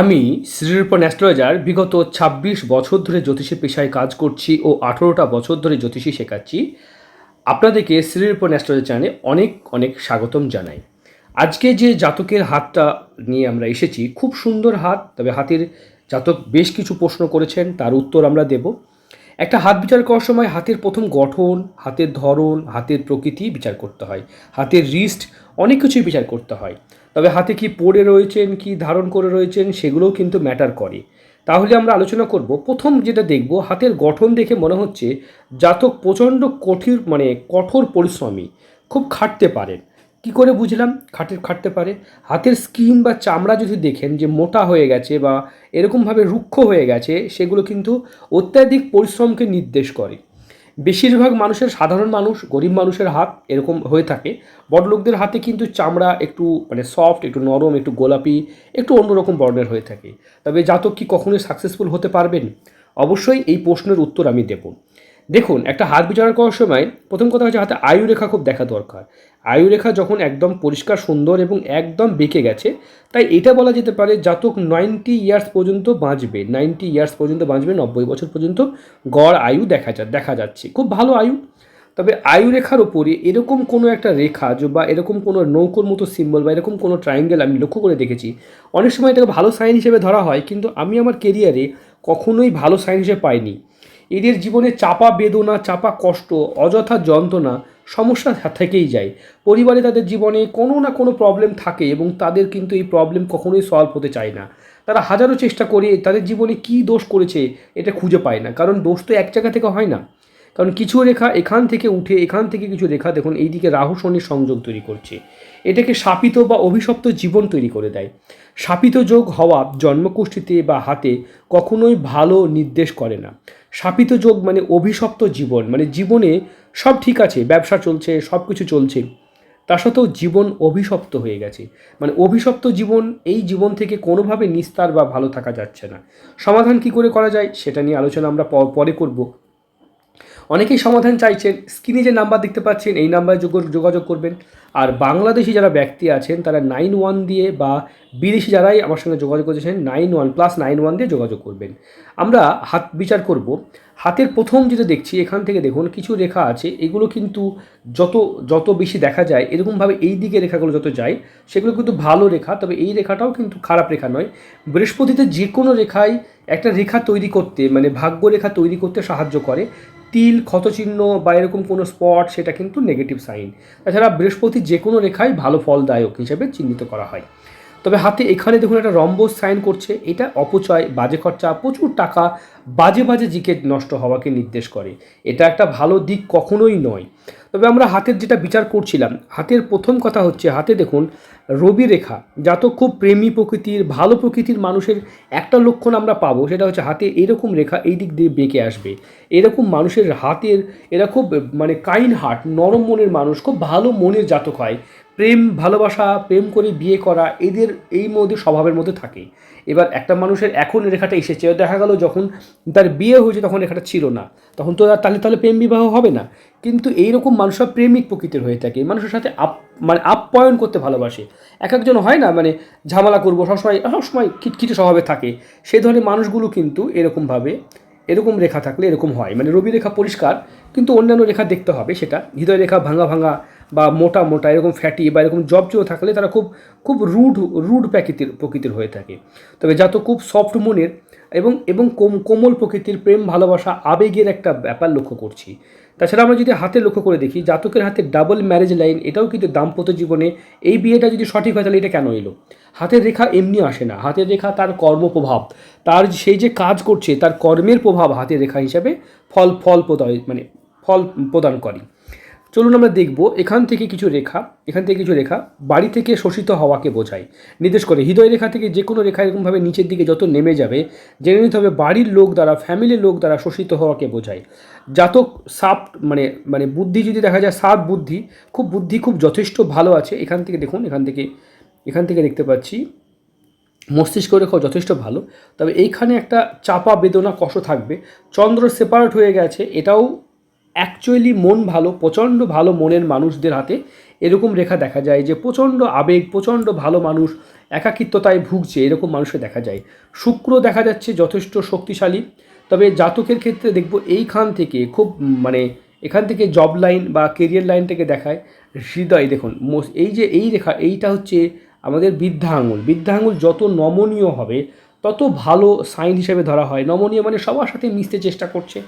আমি শ্রীরূপন অ্যাস্ট্রোলজার, বিগত ২৬ বছর ধরে জ্যোতিষী পেশায় কাজ করছি ও আঠেরোটা বছর ধরে জ্যোতিষী শেখাচ্ছি। আপনাদেরকে শ্রীরূপন অ্যাস্ট্রোলজার চ্যানেলে অনেক অনেক স্বাগতম জানাই। আজকে যে জাতকের হাতটা নিয়ে আমরা এসেছি, খুব সুন্দর হাত, তবে হাতের জাতক বেশ কিছু প্রশ্ন করেছেন, তার উত্তর আমরা দেব। একটা হাত বিচার করার সময় হাতের প্রথম গঠন, হাতের ধরন, হাতের প্রকৃতি বিচার করতে হয়। হাতের রিস্ট অনেক কিছুই বিচার করতে হয়। তবে হাতে কি পড়ে রয়েছেন, কি ধারণ করে রয়েছেন, সেগুলোও কিন্তু ম্যাটার করে। তাহলে আমরা আলোচনা করব, প্রথম যেটা দেখব, হাতের গঠন দেখে মনে হচ্ছে জাতক প্রচণ্ড কঠিন মানে কঠোর পরিশ্রমী, খুব খাটতে পারেন। কি করে বুঝলাম? খাটে, খাটতে পারে। হাতের স্কিন বা চামড়া যদি দেখেন যে মোটা হয়ে গেছে বা এরকমভাবে রুক্ষ হয়ে গেছে, সেগুলো কিন্তু অত্যাধিক পরিশ্রমকে নির্দেশ করে। বেশিরভাগ মানুষের সাধারণ মানুষ, গরিব মানুষের হাত এরকম হয়ে থাকে। বড়লোকদের হাতে কিন্তু চামড়া একটু মানে সফট একটু নরম, একটু গোলাপি, একটু অন্যরকম বর্ণের হয়ে থাকে। তবে জাতক কি কখনোই সাকসেসফুল হতে পারবেন? অবশ্যই এই প্রশ্নের উত্তর আমি দেব। দেখুন, একটা হাত বিচার করার সময় প্রথম কথা হচ্ছে হাতে আয়ু রেখা খুব দেখা দরকার। আয়ু রেখা যখন একদম পরিষ্কার, সুন্দর এবং একদম বেঁকে গেছে, তাই এটা বলা যেতে পারে জাতক নাইনটি ইয়ার্স পর্যন্ত বাঁচবে। নাইনটি ইয়ার্স পর্যন্ত বাঁচবে, নব্বই বছর পর্যন্ত গড় আয়ু দেখা যা, দেখা যাচ্ছে। খুব ভালো আয়ু। তবে আয়ু রেখার ওপরে এরকম কোনো একটা রেখা বা এরকম কোনো নৌকোর মতো সিম্বল বা এরকম কোনো ট্রায়াঙ্গেল আমি লক্ষ্য করে দেখেছি, অনেক সময় এটাকে ভালো সাইন হিসেবে ধরা হয়, কিন্তু আমি আমার কেরিয়ারে কখনোই ভালো সাইন হিসেবে পাইনি। এদের জীবনে চাপা বেদনা, চাপা কষ্ট, অযথা যন্ত্রণা সমস্যা থেকেই যায়। পরিবারে তাদের জীবনে কোনো না কোনো প্রবলেম থাকে এবং তাদের কিন্তু এই প্রবলেম কখনোই সলভ হতে চায় না। তারা হাজারো চেষ্টা করে তাদের জীবনে কী দোষ করেছে এটা খুঁজে পায় না। কারণ দোষ তো এক জায়গা থেকে হয় না। কারণ কিছু রেখা এখান থেকে উঠে, এখান থেকে কিছু রেখা দেখুন, এইদিকে রাহু শনির সংযোগ তৈরি করছে। এটাকে শাপিত বা অভিশপ্ত জীবন তৈরি করে দেয়। শাপিত যোগ হওয়া জন্মকুষ্ঠিতে বা হাতে কখনোই ভালো নির্দেশ করে না। শাপিত যোগ মানে অভিশপ্ত জীবন মানে জীবনে সব ঠিক আছে, ব্যবসা চলছে, সব কিছু চলছে। তা সত্ত্বেও জীবন অভিশপ্ত হয়ে গেছে। মানে অভিশপ্ত জীবন, এই জীবন থেকে কোনোভাবে নিস্তার বা ভালো থাকা যাচ্ছে না। সমাধান কি করে করা যায়, সেটা নিয়ে আলোচনা আমরা পরে করব। অনেকেই সমাধান চাইছেন, স্ক্রিনে যে নাম্বার দেখতে পাচ্ছেন, এই নাম্বারে যোগ- যোগাযোগ করবেন। আর বাংলাদেশি যারা ব্যক্তি আছেন, তারা নাইন ওয়ান দিয়ে বা বিদেশি যারাই আমার সঙ্গে যোগাযোগ করেছেন, nine one plus nine one দিয়ে যোগাযোগ করবেন। আমরা হাত, বিচার করব। হাতের প্রথম যেটা দেখছি, এখান থেকে দেখুন, কিছু রেখা আছে, এগুলো কিন্তু যত যত বেশি দেখা যায়, এরকমভাবে এই দিকে রেখাগুলো যত যায়, সেগুলো কিন্তু ভালো রেখা, তবে এই রেখাটাও কিন্তু খারাপ রেখা নয়। বৃহস্পতিতে যে কোনো রেখায় একটা রেখা তৈরি করতে মানে ভাগ্য রেখা তৈরি করতে সাহায্য করে। তিল, ক্ষতচিহ্ন বা এরকম কোনো স্পট সেটা কিন্তু নেগেটিভ সাইন তাছাড়া বৃহস্পতি যে কোনো রেখায় ভালো ফলদায়ক হিসেবে চিহ্নিত করা হয়। তবে হাতে এখানে দেখুন একটা রম্বস সাইন করছে। এটা অপচয়, বাজে খরচা, প্রচুর টাকা, বাজে বাজে দিকে নষ্ট হওয়াকে নির্দেশ করে। এটা একটা ভালো দিক কখনোই নয়। তবে আমরা হাতের যেটা বিচার করছিলাম, হাতের প্রথম কথা হচ্ছে, হাতে দেখুন রবি রেখা। যা তো খুব প্রেমী প্রকৃতির, ভালো প্রকৃতির মানুষের একটা লক্ষণ আমরা পাবো, সেটা হচ্ছে হাতে এরকম রেখা এই দিক দিয়ে বেঁকে আসবে। এরকম মানুষের হাতের, এরা খুব মানে কাইন্ড হার্ট নরম মনের মানুষ, খুব ভালো মনের জাতক হয়। প্রেম, ভালোবাসা, প্রেম করে বিয়ে করা এদের এই মধ্যে স্বভাবের মধ্যে থাকে। এবার একটা মানুষের এখন রেখাটা এসেছে দেখা গেল যখন তার বিয়ে হয়েছে তখন রেখাটা ছিল না। তখন তো তাহলে তাহলে প্রেম বিবাহ হবে না। কিন্তু এইরকম মানুষরা প্রেমিক প্রকৃতির হয়ে থাকে। মানুষের সাথে আপ মানে আপ্যায়ন করতে ভালোবাসে। এক একজন হয় না মানে ঝামেলা করব, সবসময় সবসময় খিটখিটে স্বভাবে থাকে। সেই ধরনের মানুষগুলো কিন্তু এরকমভাবে, এরকম রেখা থাকলে এরকম হয়। মানে রবি রেখা পরিষ্কার, কিন্তু অন্যান্য রেখা দেখতে হবে সেটা। হৃদয় রেখা ভাঙা ভাঙা বা মোটা মোটা, এরকম ফ্যাটি বা এরকম জবজিও থাকলে তারা খুব খুব রুড রুড প্রকৃতির প্রকৃতির হয়ে থাকে। তবে যত খুব সফট মনের এবং এবং কোম- কোমল প্রকৃতির প্রেম, ভালোবাসা, আবেগের একটা ব্যাপার লক্ষ্য করছি। তাছাড়া আমরা যদি হাতে লক্ষ্য করে দেখি, জাতকের হাতে ডাবল ম্যারেজ লাইন এটাও কিন্তু দাম্পত্য জীবনে এই বিয়েটা যদি সঠিক হয়, তাহলে এটা কেন এলো? হাতের রেখা এমনি আসে না। হাতের রেখা তার কর্মপ্রভাব। তার সেই যে কাজ করছে, তার কর্মের প্রভাব হাতের রেখা হিসাবে ফল ফল প্রদায় মানে ফল প্রদান করে। চলুন আমরা দেখব এখান থেকে কিছু রেখা, এখান থেকে কিছু রেখা বাড়ি থেকে শোষিত হওয়াকে বোঝায়। নির্দেশ করে, হৃদয় রেখা থেকে যে কোনো রেখা এরকমভাবে নিচের দিকে যত নেমে যাবে, জেনে নিতে হবে বাড়ির লোক দ্বারা ফ্যামিলির লোক দ্বারা শোষিত হওয়াকে বোঝায়। জাতক সাপ মানে মানে বুদ্ধি যদি দেখা যায়, সাপ বুদ্ধি, খুব বুদ্ধি খুব যথেষ্ট ভালো আছে। এখান থেকে দেখুন, এখান থেকে এখান থেকে দেখতে পাচ্ছি, মস্তিষ্ক রেখাও যথেষ্ট ভালো। তবে এইখানে একটা চাপা বেদনা কষ থাকবে। চন্দ্র সেপারেট হয়ে গেছে, এটাও অ্যাকচুয়ালি মন ভালো, প্রচণ্ড ভালো মনের মানুষদের হাতে এরকম রেখা দেখা যায় যে প্রচণ্ড আবেগ, প্রচণ্ড ভালো মানুষ একাকিত্বতায় ভুগছে এরকম মানুষকে দেখা যায়। শুক্র দেখা যাচ্ছে যথেষ্ট শক্তিশালী, তবে জাতকের ক্ষেত্রে দেখব এইখান থেকে খুব মানে এখান থেকে জব লাইন বা কেরিয়ার লাইন থেকে দেখায় হৃদয়। দেখুন এই যে এই রেখা, এইটা হচ্ছে আমাদের বৃদ্ধা আঙুল। বৃদ্ধা আঙুল যত নমনীয় হবে, তত ভালো সাইন হিসেবে ধরা হয়। নমনীয় মানে সবার সাথে মিশতে চেষ্টা করছে।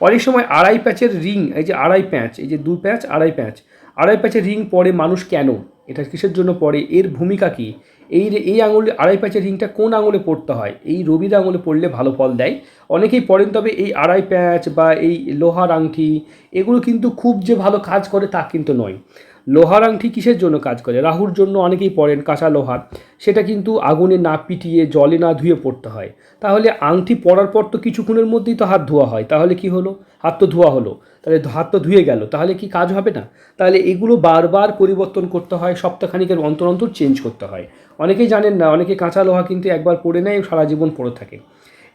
অনেক সময় আড়াই প্যাচের রিং, এই যে আড়াই প্যাঁচ, এই যে দু প্যাঁচ, আড়াই প্যাঁচ, আড়াই প্যাচের রিং পরে মানুষ কেন? এটা কিসের জন্য পড়ে এর ভূমিকা কী? এই এই আঙুলে, আড়াই প্যাঁচের রিংটা কোন আঙুলে পড়তে হয়? এই রবির আঙুলে পড়লে ভালো ফল দেয়। অনেকেই পড়েন, তবে এই আড়াই প্যাঁচ বা এই লোহার আংটি, এগুলো কিন্তু খুব যে ভালো কাজ করে তা কিন্তু নয়। লোহার আংটি কিসের জন্য কাজ করে? রাহুর জন্য অনেকেই পড়েন কাঁচা লোহার। সেটা কিন্তু আগুনে না পিটিয়ে, জলে না ধুয়ে পড়তে হয়। তাহলে আংটি পরার পর তো কিছুক্ষণের মধ্যেই তো হাত ধোয়া হয়। তাহলে কি হলো? হাত তো ধোয়া হলো। তাহলে হাত তো ধুয়ে গেল। তাহলে কি কাজ হবে না? তাহলে এগুলো বারবার পরিবর্তন করতে হয়, সপ্তাহখানিকের অন্তর অন্তর চেঞ্জ করতে হয়। অনেকেই জানেন না, অনেকে কাঁচা লোহা কিন্তু একবার পড়ে নেয়, সারা জীবন পড়ে থাকে।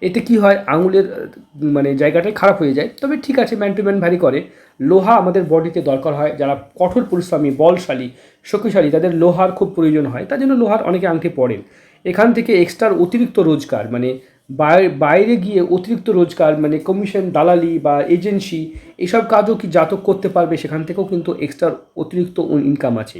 এতে কি হয়? আঙুলের মানে জায়গাটাই খারাপ হয়ে যায়। তবে ঠিক আছে ম্যান টু ম্যান ভ্যারি করে। লোহা আমাদের বডিতে দরকার হয়, যারা কঠোর পরিশ্রমী, বলশালী, শক্তিশালী, তাদের লোহার খুব প্রয়োজন হয়, তার জন্য লোহার অনেকে আংটি পড়েন এখান থেকে এক্সট্রার অতিরিক্ত রোজগার মানে বাইরে গিয়ে অতিরিক্ত রোজগার মানে কমিশন দালালি বা এজেন্সি এসব কাজও কি জাতক করতে পারবে, সেখান থেকেও কিন্তু এক্সট্রার অতিরিক্ত ইনকাম আছে।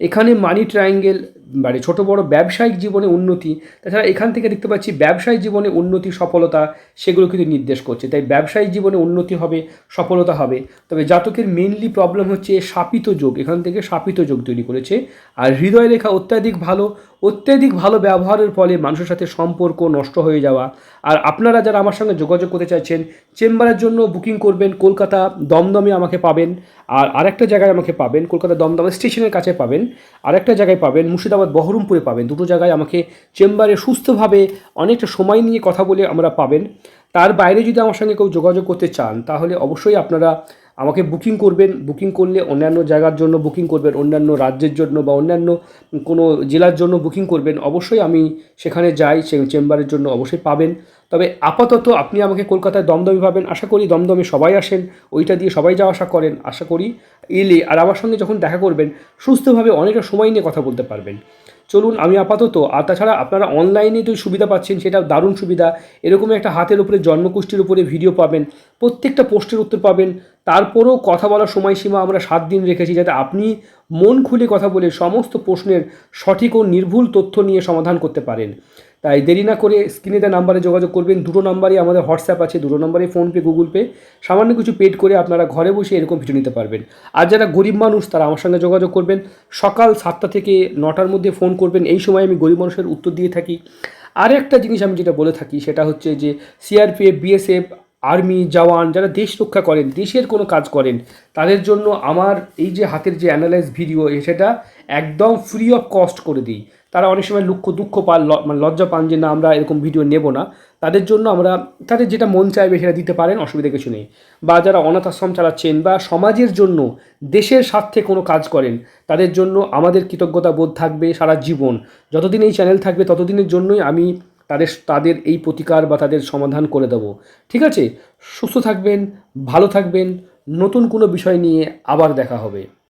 এখানে মানি ট্রায়াঙ্গেল মানে ছোট বড় ব্যবসায়িক জীবনে উন্নতি, তাছাড়া এখান থেকে দেখতে পাচ্ছি ব্যবসায়িক জীবনে উন্নতি, সফলতা, সেগুলো কিন্তু নির্দেশ করছে। তাই ব্যবসায়িক জীবনে উন্নতি হবে, সফলতা হবে। তবে জাতকের মেনলি প্রবলেম হচ্ছে শাপিত যোগ। এখান থেকে শাপিত যোগ তৈরি করেছে। আর হৃদয় রেখা অত্যাধিক ভালো অত্যাধিক ভালো ব্যবহারের ফলে মানুষের সাথে সম্পর্ক নষ্ট হয়ে যাওয়া। আর আপনারা যারা আমার সঙ্গে যোগাযোগ করতে চাইছেন, চেম্বারের জন্য বুকিং করবেন কলকাতা দমদমে আমাকে পাবেন। আর আরেকটা জায়গায় আমাকে পাবেন, কলকাতা দমদম স্টেশনের কাছে পাবেন। আরেকটা জায়গায় পাবেন, মুর্শিদাবাদ বহরমপুরে পাবেন। দুটো জায়গায় আমাকে চেম্বারে সুস্থভাবে অনেকটা সময় নিয়ে কথা বলে আমরা পাবেন। তার বাইরে যদি আমার সঙ্গে কেউ যোগাযোগ করতে চান, তাহলে অবশ্যই আপনারা আমাকে বুকিং করবেন বুকিং করলে অন্যান্য জায়গার জন্য বুকিং করবেন, অন্যান্য রাজ্যের জন্য বা অন্যান্য কোনো জেলার জন্য বুকিং করবেন, অবশ্যই আমি সেখানে যাই, সে চেম্বারের জন্য অবশ্যই পাবেন। তবে আপাতত আপনি আমাকে কলকাতায় দমদমে পাবেন, আশা করি দমদমে সবাই আসেন, ওইটা দিয়ে সবাই যাওয়া আসা করেন, আশা করি এলে, আর আমার সঙ্গে যখন দেখা করবেন, সুস্থভাবে অনেকটা সময় নিয়ে কথা বলতে পারবেন। চলুন, আমি আপাতত, আর তাছাড়া আপনারা অনলাইনে তো সুবিধা পাচ্ছেন সেটা দারুণ সুবিধা। এরকম একটা হাতের উপরে জন্মকুষ্ঠির উপরে ভিডিও পাবেন, প্রত্যেকটা পোস্টের উত্তর পাবেন। তারপরেও কথা বলার সময়সীমা আমরা সাত দিন রেখেছি, যাতে আপনি মন খুলে কথা বলে সমস্ত প্রশ্নের সঠিক ও নির্ভুল তথ্য নিয়ে সমাধান করতে পারেন। তাই দেরি না করে স্ক্রিনে দেওয়া নাম্বারে যোগাযোগ করবেন। দুটো নাম্বারই আমাদের হোয়াটসঅ্যাপ আছে, দুটো নাম্বারে ফোনপে গুগল পে। সামান্য কিছু পেড করে আপনারা ঘরে বসে এরকম ভিডিও নিতে পারবেন। আর যারা গরিব মানুষ, তারা আমার সঙ্গে যোগাযোগ করবেন। সকাল সাতটা থেকে নটার মধ্যে ফোন করবেন। এই সময় আমি গরিব মানুষের উত্তর দিয়ে থাকি। আর একটা জিনিস আমি যেটা বলে থাকি, সেটা হচ্ছে যে সিআরপিএফ বিএসএফ আর্মি জওয়ান যারা দেশ রক্ষা করেন, দেশের কোনো কাজ করেন, তাদের জন্য আমার এই যে হাতের যে অ্যানালাইজ ভিডিও সেটা একদম ফ্রি অফ কস্ট করে দিই। তারা অনেক সময় দুঃখ দুঃখ পান মানে লজ্জা পান যে না, আমরা এরকম ভিডিও নেব না। তাদের জন্য আমরা, তাদের যেটা মন চাইবে সেটা দিতে পারেন, অসুবিধা কিছু নেই। বা যারা অনাথ আশ্রম চালাচ্ছেন বা সমাজের জন্য দেশের স্বার্থে কোনো কাজ করেন, তাদের জন্য আমাদের কৃতজ্ঞতা বোধ থাকবে সারা জীবন। যতদিন এই চ্যানেল থাকবে, ততদিনের জন্যই আমি তাদের তাদের এই প্রতিকার বা তাদের সমাধান করে দেবো। ঠিক আছে? সুস্থ থাকবেন, ভালো থাকবেন। নতুন কোনো বিষয় নিয়ে আবার দেখা হবে।